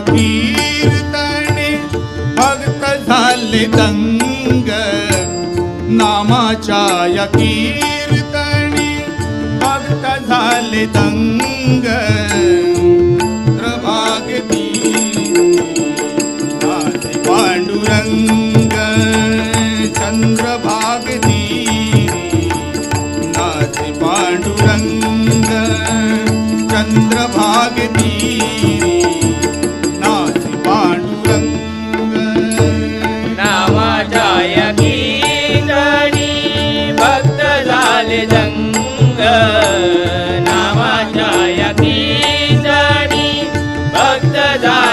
कीर्तने भक्त झाले दंग. नामाच्या या कीर्तने भक्त झाले दंग. प्रभागती नाचे पांडुरंग. चंद्रभागती नाचे पांडुरंग. चंद्रभागती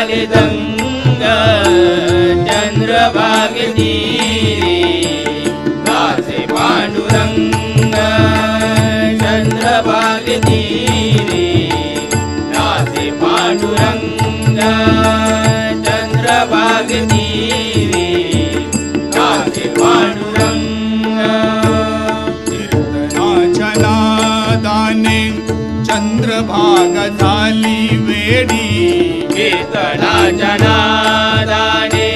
कालिदंग दंग चंद्रभाग नाचे पांडुरंग चंद्रभाग दासे पांडुरंग चंद्रभाग दासे पांडुरंग कीर्तनाच्या नादाने चंद्रभाग झाली वेडी। कीर्तनाच्या नादाने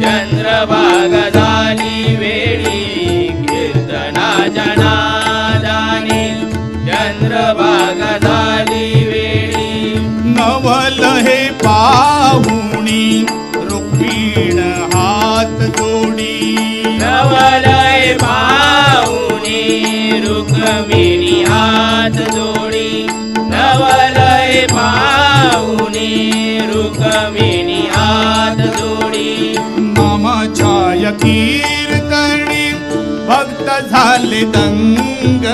चंद्रभाग झाली वेळी कीर्तनाच्या नादाने चंद्रभाग झाली वेळी नवल हे पाहुणी रुक्मिण हात जोडी। नवलय पाहुणी रुक्मिणी हात जोडी। रुक्मिणी हात जोडी। नामाच्या या कीर्तनी भक्त झाले दंग।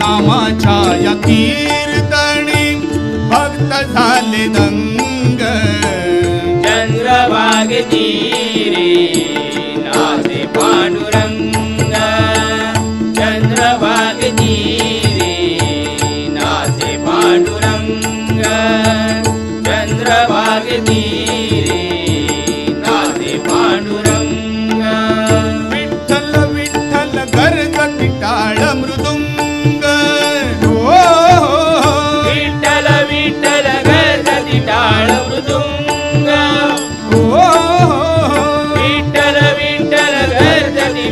नामाच्या या कीर्तनी भक्त झाले दंग। चंद्रभाग तीरे नाचे पांडुरंग।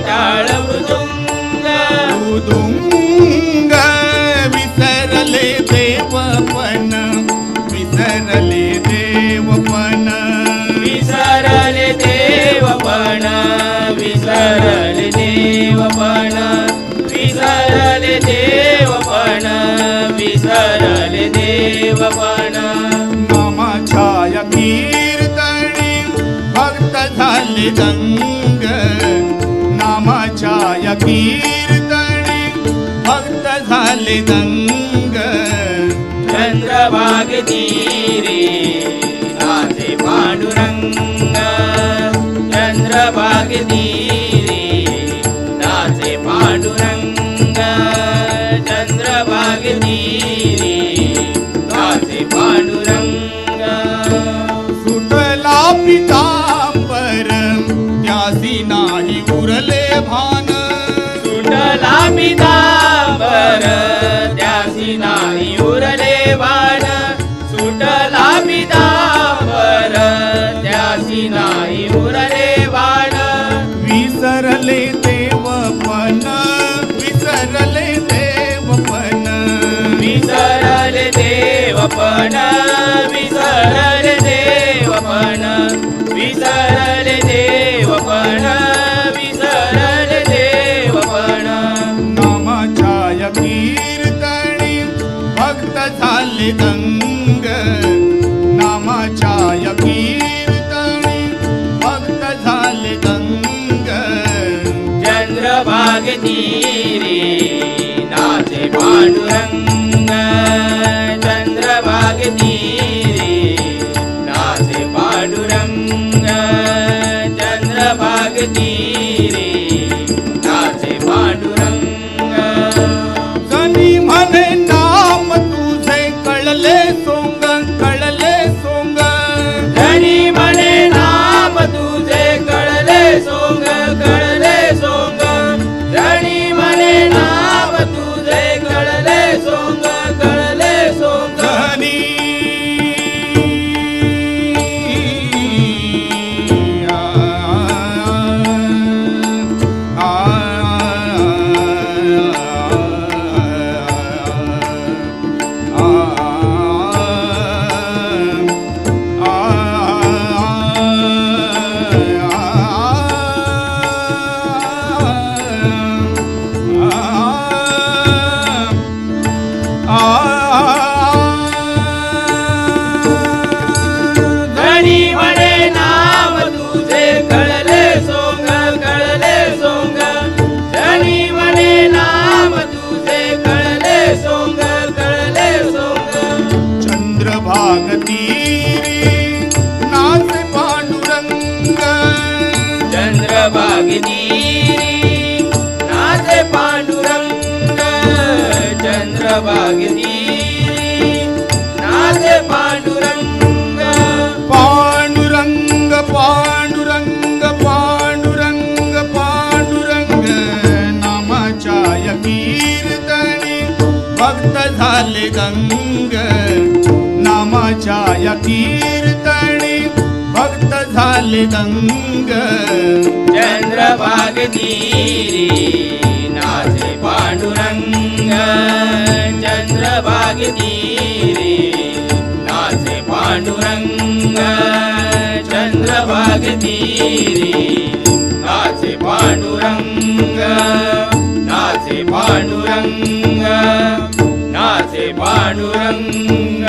टाळ मृदुंग मृदुंग विसरले देवपण विसरले देवपण विसरले देवपण विसरले देवपण विसरले देवपण विसरले देवपण नामाच्या या कीर्तनी भक्त झाले या कीर्तनी भक्त झाले दंग. चंद्रभाग तीरे नाचे पांडुरंग. चंद्रभाग तीरे नाचे पांडुरंग. चंद्रभाग तीरे नाचे पांडुरंग. सुटला पितांबर त्यासी नाही उरले भान. पितांबर त्यासी नाही उरले बाण सुटला पितांबर त्यासी नाही उरले बाण विसरले देवपण विसरले देवपण विसरले देवपण विसरले झाले दंग नामाच्या या कीर्तनी भक्त झाले दंग. चंद्रभाग तीरे नाचे पांडुरंग. तीरी नाचे पांडुरंग। पांडुरंग पांडुरंग पांडुरंग पांडुरंग नामाच्या कीर्तनी भक्त झाले गंग। नामाच्या कीर्तनी भक्त झाले गंग। चंद्रभाग तीरी रंग चंद्रभाग तीरी नाचे पांडुरंग नाचे पांडुरंग नाचे पांडुरंग.